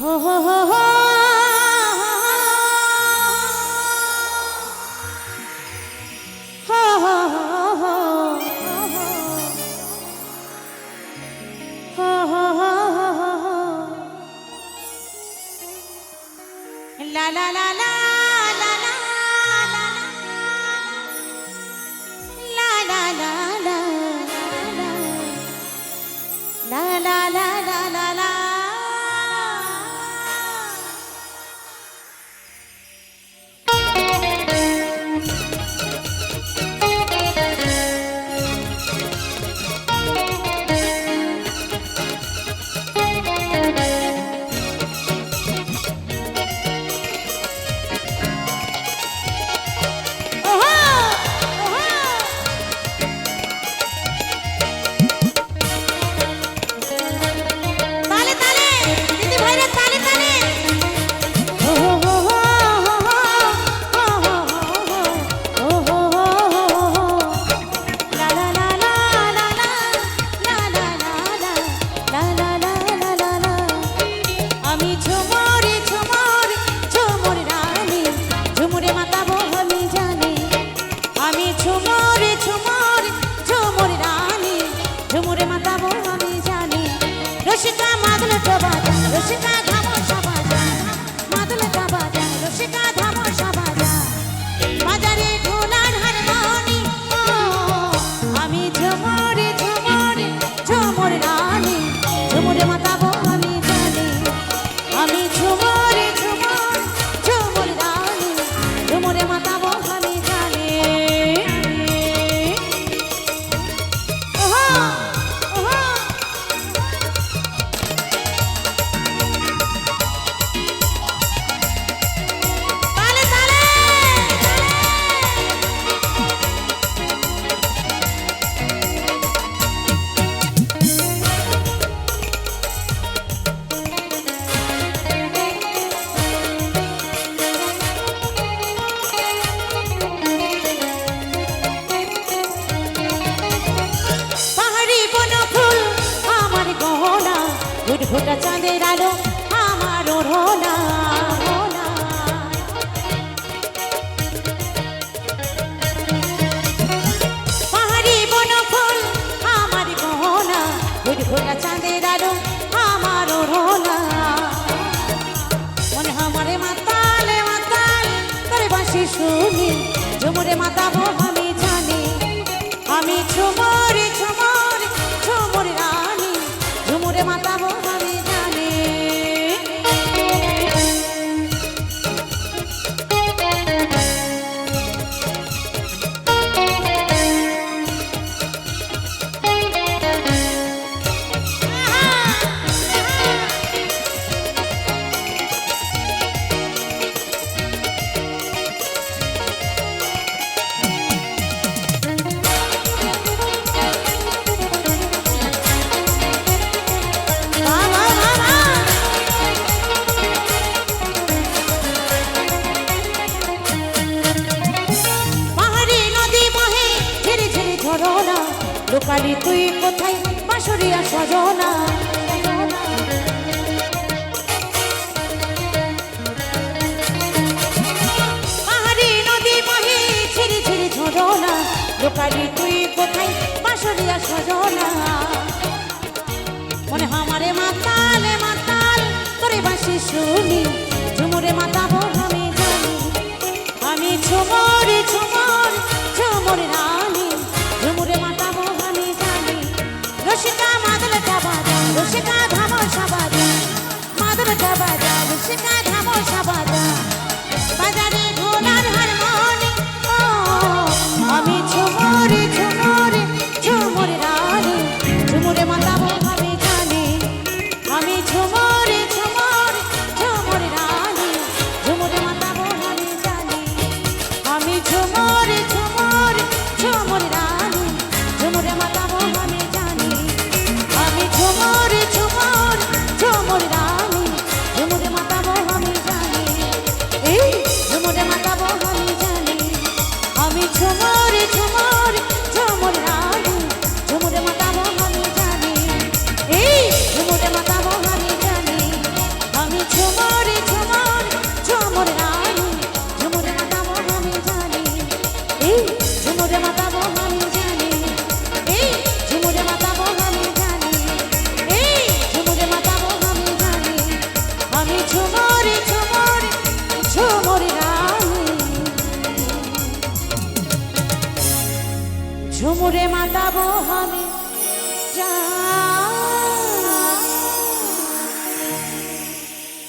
oh, oh. Chicago. ফোটা চাঁদের আলো আমার ওড়না সরনা লোকালি তুই কোথায়? বাঁশরিয়া সজনা। সজনা লোকালি তুই কোথায়? বাঁশরিয়া সজনা। মনে হামারে মাতালে মাতাল, তোরে বাঁশি শুনি। ঝুমুরে মাতা ঝুমরে মাতাবো আমি জানি।